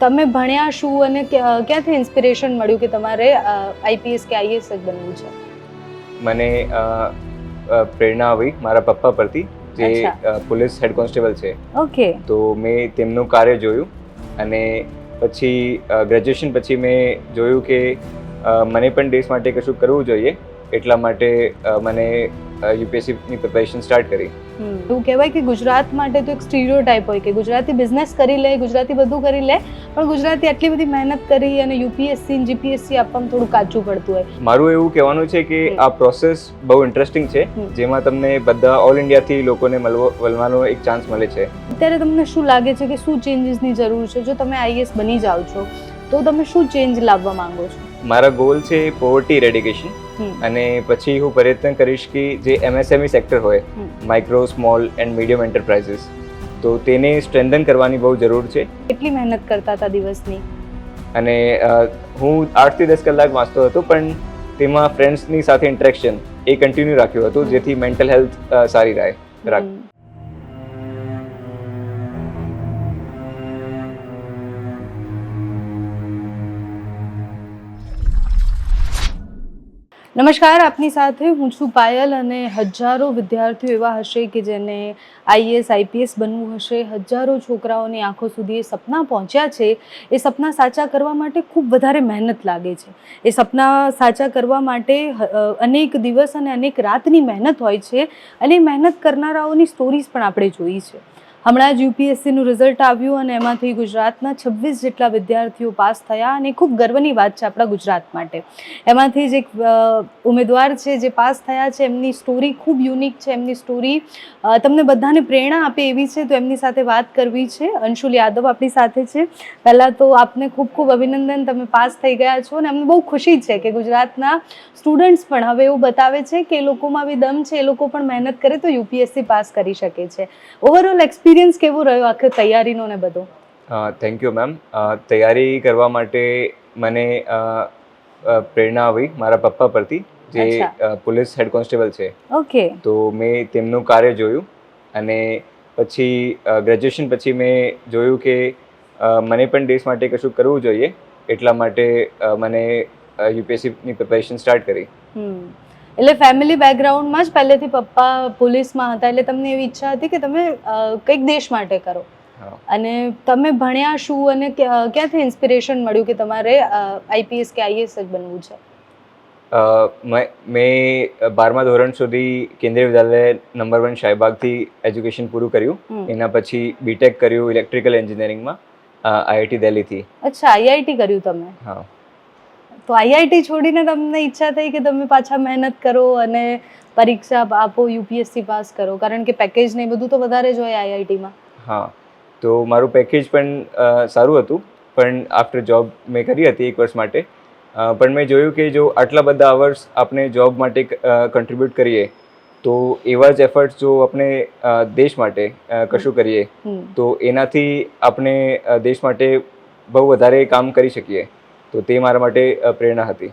તમે ભણ્યા શું અને ક્યાંથી ઇન્સ્પિરેશન મળ્યું કે તમારે આઈપીએસ કે આઈએસ જ બનવું છે? મને પ્રેરણા આવી મારા પપ્પા પરથી જે પોલીસ હેડ કોન્સ્ટેબલ છે. ઓકે. તો મેં તેમનું કાર્ય જોયું અને પછી ગ્રેજ્યુએશન પછી મેં જોયું કે મને પણ દેશ માટે કશું કરવું જોઈએ. એટલા માટે મને યુપીએસસીની પ્રિપેરેશન સ્ટાર્ટ કરી. એવું કહેવાય કે ગુજરાત માટે તો એક સ્ટીરિયો ટાઈપ હોય કે ગુજરાતી બિઝનેસ કરી લે ગુજરાતી બધું કરી લે પણ ગુજરાતી આટલી બધી મહેનત કરી અને યુપીએસસી જીપીએસસી આપવામાં થોડું કાચું પડતું હોય. મારું એવું કહેવાનું છે કે આ પ્રોસેસ બહુ ઇન્ટરેસ્ટિંગ છે જેમાં તમને બધા ઓલ ઇન્ડિયાથી લોકોને મળવો મળવાનો એક ચાન્સ મળે છે. અત્યારે તમને શું લાગે છે કે શું ચેન્જીસની જરૂર છે? જો તમે આઈએસ બની જાઓ છો તો તમે શું ચેન્જ લાવવા માંગો છો? મારા ગોલ છે પોવર્ટી રેડિકેશન. અને પછી હું પ્રયત્ન કરીશ કે જે એમએસએમઈ સેક્ટર હોય micro small and medium enterprises તો તેને સ્ટ્રેન્થન કરવાની બહુ જરૂર છે. કેટલી મહેનત કરતા હતા દિવસની? અને હું આઠથી દસ કલાક વાંચતો હતો પણ તેમાં ફ્રેન્ડ્સની સાથે ઇન્ટરેક્શન એ કન્ટિન્યુ રાખ્યું હતું જેથી મેન્ટલ હેલ્થ સારી રહે રાખ નમસ્કાર, આપની સાથે હું છું પાયલ અને હજારો વિદ્યાર્થીઓ એવા હશે કે જેને આઈએસ આઈપીએસ બનવું હશે. હજારો છોકરાઓની આંખો સુધી એ સપના પહોંચ્યા છે. એ સપના સાચા કરવા માટે ખૂબ વધારે મહેનત લાગે છે. એ સપના સાચા કરવા માટે અનેક દિવસ અને અનેક રાતની મહેનત હોય છે અને મહેનત કરનારાઓની સ્ટોરીઝ પણ આપણે જોઈ છે. હમણાં જ યુપીએસસીનું રિઝલ્ટ આવ્યું અને એમાંથી ગુજરાતના છવ્વીસ જેટલા વિદ્યાર્થીઓ પાસ થયા અને ખૂબ ગર્વની વાત છે આપણા ગુજરાત માટે. એમાંથી જ એક ઉમેદવાર છે જે પાસ થયા છે, એમની સ્ટોરી ખૂબ યુનિક છે. એમની સ્ટોરી તમને બધાને પ્રેરણા આપે એવી છે, તો એમની સાથે વાત કરવી છે. અંશુલ યાદવ આપણી સાથે છે. પહેલાં તો આપને ખૂબ ખૂબ અભિનંદન, તમે પાસ થઈ ગયા છો અને અમને બહુ ખુશી છે કે ગુજરાતના સ્ટુડન્ટ્સ પણ હવે એવું બતાવે છે કે એ લોકોમાં બી દમ છે, એ લોકો પણ મહેનત કરે તો યુપીએસસી પાસ કરી શકે છે. ઓવરઓલ એક્સપિરિયન્સ કેવો રહ્યો આખી તૈયારીનો ને બધો? થેન્ક યુ મેમ તૈયારી કરવા માટે મને પ્રેરણા આવી મારા પપ્પા પરથી જે પોલીસ હેડ કોન્સ્ટેબલ છે. ઓકે. તો મેં તેમનું કાર્ય જોયું અને પછી ગ્રેજ્યુએશન પછી મેં જોયું કે મને પણ દેશ માટે કશું કરવું જોઈએ એટલા માટે મને યુપીએસસીની પ્રિપેરેશન સ્ટાર્ટ કરી. એટલે ફેમિલી બેકગ્રાઉન્ડમાં જ પહેલેથી પપ્પા પોલીસમાં હતા એટલે તમને એવી ઈચ્છા હતી કે તમે કંઈક દેશ માટે કરો. અને તમે ભણ્યા શું અને ક્યાંથી ઇન્સ્પિરેશન મળ્યું કે તમારે આઈપીએસ કે આઈએસ જ બનવું છે? મેં બારમા ધોરણ સુધી કેન્દ્રીય વિદ્યાલય નંબર વન શાહીબાગથી એજ્યુકેશન પૂરું કર્યું. એના પછી બીટેક કર્યું ઇલેક્ટ્રિકલ એન્જિનિયરિંગમાં આઈઆઈટી દિલ્હીથી અચ્છા આઈઆઈટી કર્યું તમે? હા. તો આઈઆઈટી છોડીને તમને ઈચ્છા થઈ કે તમે પાછા મહેનત કરો અને પરીક્ષા આપો યુપીએસસી પાસ કરો. કારણ કે પેકેજ ને બધું તો વધારે જ હોય આઈઆઈટીમાં. હા. તો મારું પેકેજ પણ સારું હતું. પણ આફ્ટર જોબ મેં કરી હતી એક વર્ષ માટે. પણ મેં જોયું કે જો આટલા બધા અવર્સ આપણે જોબ માટે કન્ટ્રીબ્યુટ કરીએ તો એવા જ એફર્ટ્સ જો આપણે દેશ માટે કશું કરીએ તો એનાથી આપણે દેશ માટે બહુ વધારે કામ કરી શકીએ. તો તે મારા માટે પ્રેરણા હતી.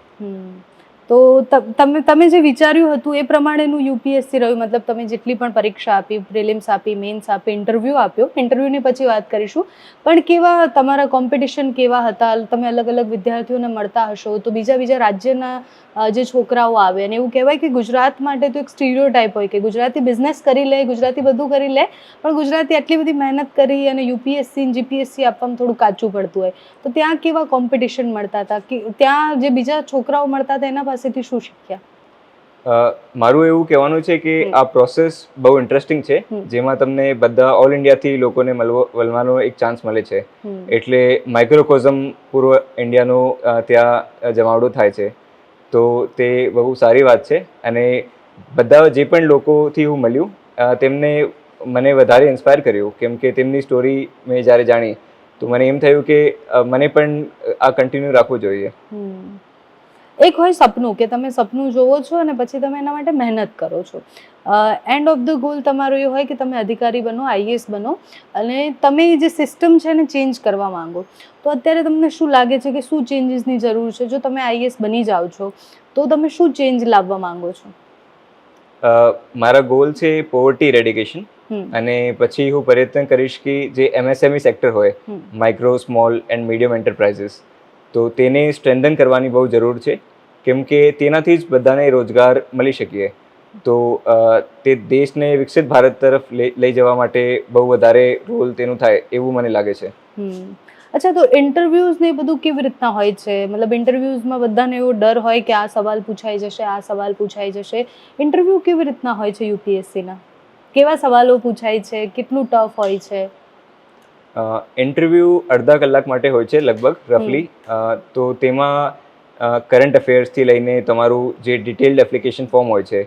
તો તમે તમે જે વિચાર્યું હતું એ પ્રમાણેનું યુપીએસસી રહ્યું? મતલબ તમે જેટલી પણ પરીક્ષા આપી, પ્રિલિમ્સ આપી, મેન્સ આપી, ઇન્ટરવ્યૂ આપ્યો. ઇન્ટરવ્યૂની પછી વાત કરીશું. પણ કેવા તમારા કોમ્પિટિશન કેવા હતા? તમે અલગ અલગ વિદ્યાર્થીઓને મળતા હશો. તો બીજા બીજા રાજ્યના જે છોકરાઓ આવે અને એવું કહેવાય કે ગુજરાત માટે તો એક સ્ટીરિયો ટાઈપ હોય કે ગુજરાતી બિઝનેસ કરી લે, ગુજરાતી બધું કરી લે, પણ ગુજરાતી આટલી બધી મહેનત કરી અને યુપીએસસી, જીપીએસસી આપવામાં થોડું કાચું પડતું હોય. તો ત્યાં કેવા કોમ્પિટિશન મળતા હતા? કે ત્યાં જે બીજા છોકરાઓ મળતા હતા, એના પાસેથી શું શીખ્યા? મારું એવું કહેવાનું છે કે આ પ્રોસેસ બહુ ઇન્ટરેસ્ટિંગ છે. જેમાં તમને બધા ઓલ ઇન્ડિયાથી લોકોને મળવો મળવાનો એક ચાન્સ મળે છે. એટલે માઇક્રોકોઝમ પૂર્વ ઇન્ડિયાનો ત્યાં જમાવડો થાય છે. તો તે બહુ સારી વાત છે. અને બધા જે પણ લોકોથી હું મળ્યું તેમને મને વધારે ઇન્સ્પાયર કર્યું. કેમ કે તેમની સ્ટોરી મેં જ્યારે જાણી તો મને એમ થયું કે મને પણ આ કન્ટિન્યુ રાખવું જોઈએ. એક હોય સપનું કે તમે સપનું જોવો છો અને પછી તમે એના માટે મહેનત કરો છો. એન્ડ ઓફ ધ ગોલ તમારો એ હોય કે તમે અધિકારી બનો આઈએસ બનો અને તમે જે સિસ્ટમ છે એને ચેન્જ કરવા માંગો. તો અત્યારે તમને શું લાગે છે કે શું ચેન્જીસની જરૂર છે? જો તમે આઈએસ બની જાઓ છો તો તમે શું ચેન્જ લાવવા માંગો છો? મારા ગોલ છે પોવર્ટી રેડિકેશન અને પછી હું પ્રયત્ન કરીશ કે જે એમએસએમઈ સેક્ટર E હોય micro small and medium enterprises તો તેને સ્ટ્રેન્થન કરવાની બહુ જરૂર છે. કેમ કે તેનાથી જ બધાને રોજગાર મળી શકીએ. તો તે દેશને વિકસિત ભારત તરફ લઈ જવા માટે બહુ વધારે રોલ તેનું થાય એવું મને લાગે છે. અચ્છા, તો ઇન્ટરવ્યૂઝ ને બધું કેવી રીતના હોય છે? મતલબ ઇન્ટરવ્યૂઝમાં બધાને એવો ડર હોય કે આ સવાલ પૂછાઈ જશે, આ સવાલ પૂછાઈ જશે. ઇન્ટરવ્યૂ કેવી રીતના હોય છે યુપીએસસીના કેવા સવાલો પૂછાય છે? કેટલું ટફ હોય છે? ઇન્ટરવ્યૂ અડધા કલાક માટે હોય છે લગભગ રફલી તો તેમાં કરંટ અફેર્સથી લઈને તમારું જે ડિટેલ્ડ એપ્લિકેશન ફોર્મ હોય છે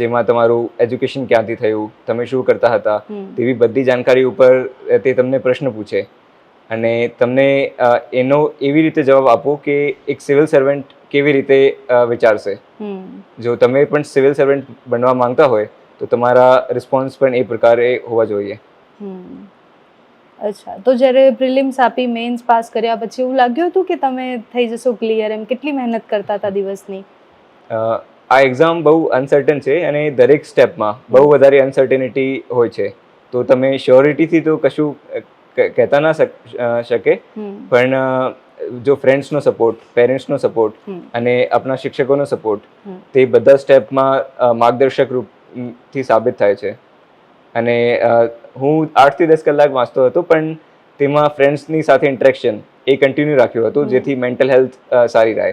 જેમાં તમારું એજ્યુકેશન ક્યાંથી થયું તમે શું કરતા હતા તેવી બધી જાણકારી ઉપર તે તમને પ્રશ્ન પૂછે. અને તમને એનો એવી રીતે જવાબ આપો કે એક સિવિલ સર્વન્ટ કેવી રીતે વિચારશે. જો તમે પણ સિવિલ સર્વન્ટ બનવા માંગતા હોય તો તમારા રિસ્પોન્સ પણ એ પ્રકારે હોવા જોઈએ. અચ્છા તો જ્યારે પ્રિલિમ્સ આપી મેન્સ પાસ કર્યા પછી એવું લાગ્યું હતું કે તમે થઈ જશો ક્લિયર? એમ કેટલી મહેનત કરતા હતા દિવસની? આ એક્ઝામ બહુ અનસર્ટન છે અને દરેક સ્ટેપમાં બહુ વધારે અનસર્ટેનિટી હોય છે. તો તમે શ્યોરિટીથી તો કશું કહેતા ના શક- પણ જો ફ્રેન્ડ્સનો સપોર્ટ પેરેન્ટ્સનો સપોર્ટ અને આપણા શિક્ષકોનો સપોર્ટ તે બધા સ્ટેપમાં માર્ગદર્શક રૂપથી સાબિત થાય છે. અને હું આઠથી દસ કલાક વાંચતો હતો પણ તેમાં ફ્રેન્ડ્સની સાથે ઇન્ટરેક્શન એ કન્ટિન્યુ રાખ્યું હતું જેથી મેન્ટલ હેલ્થ સારી રહે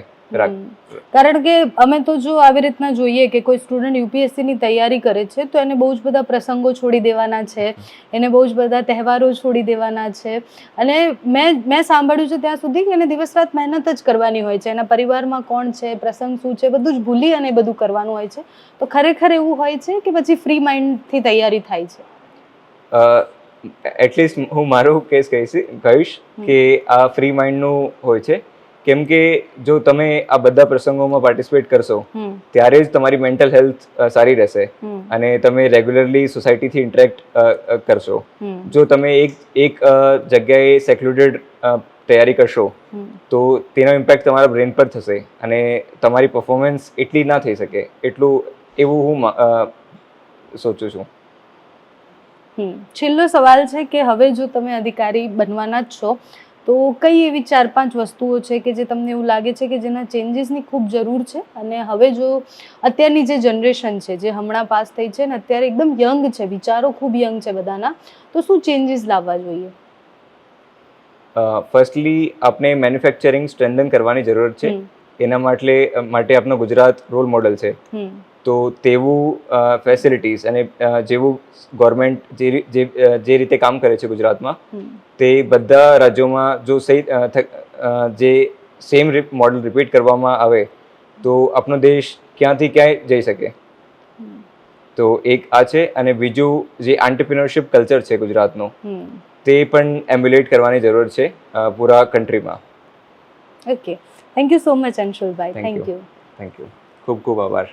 કારણ કે અમે તો જો આવી રીતના જોઈએ કે કોઈ સ્ટુડન્ટ યુપીએસસીની તૈયારી કરે છે તો એને બહુ જ બધા પ્રસંગો છોડી દેવાના છે એને બહુ જ બધા તહેવારો છોડી દેવાના છે. અને મેં મેં સાંભળ્યું છે ત્યાં સુધી કે એને દિવસ રાત મહેનત જ કરવાની હોય છે એના પરિવારમાં કોણ છે પ્રસંગ શું છે બધું જ ભૂલી અને બધું કરવાનું હોય છે. તો ખરેખર એવું હોય છે કે પછી ફ્રી માઇન્ડથી તૈયારી થાય છે? એટલીસ્ટ હું મારું કેસ કહીશ કહીશ કે આ ફ્રી માઇન્ડનું હોય છે. કેમ કે જો તમે આ બધા પ્રસંગોમાં પાર્ટિસિપેટ કરશો ત્યારે જ તમારી મેન્ટલ હેલ્થ સારી રહેશે. અને તમે રેગ્યુલરલી સોસાયટીથી ઇન્ટરેક્ટ કરશો. જો તમે એક એક જગ્યાએ સેક્લુડેડ તૈયારી કરશો તો તેનો ઇમ્પેક્ટ તમારા બ્રેન પર થશે અને તમારી પરફોર્મન્સ એટલી ના થઈ શકે. એટલું એવું હું સોચું છું. છેલ્લો સવાલ છે કે હવે જો તમે અધિકારી બનવાના જ છો તો કઈ એવી ચાર પાંચ વસ્તુઓ છે કે જે તમને એવું લાગે છે કે જેના ચેન્જીસની ખૂબ જરૂર છે? અને હવે જો અત્યારની જે જનરેશન છે જે હમણાં પાસ થઈ છે ને અત્યારે એકદમ યંગ છે વિચારો ખૂબ યંગ છે બધાના તો શું ચેન્જીસ લાવવા જોઈએ? ફર્સ્ટલી આપણે મેન્યુફેક્ચરિંગ સ્ટ્રેન્થન કરવાની જરૂર છે. એના માટે માટે આપણો ગુજરાત રોલ મોડલ છે. તો તેવું ફેસિલિટીઝ અને જેવું ગવર્મેન્ટ જે જે રીતે કામ કરે છે ગુજરાતમાં તે બધા રાજ્યોમાં જો સહી જે સેમ મોડલ રિપીટ કરવામાં આવે તો આપણો દેશ ક્યાંથી ક્યાંય જઈ શકે. તો એક આ છે અને બીજું જે આંટરપ્રિનરશિપ કલ્ચર છે ગુજરાતનું તે પણ એમ્બ્યુલેટ કરવાની જરૂર છે પૂરા કન્ટ્રીમાં okay thank you so much Anshulbhai Thank thank you. You thank you ખૂબ ખૂબ આભાર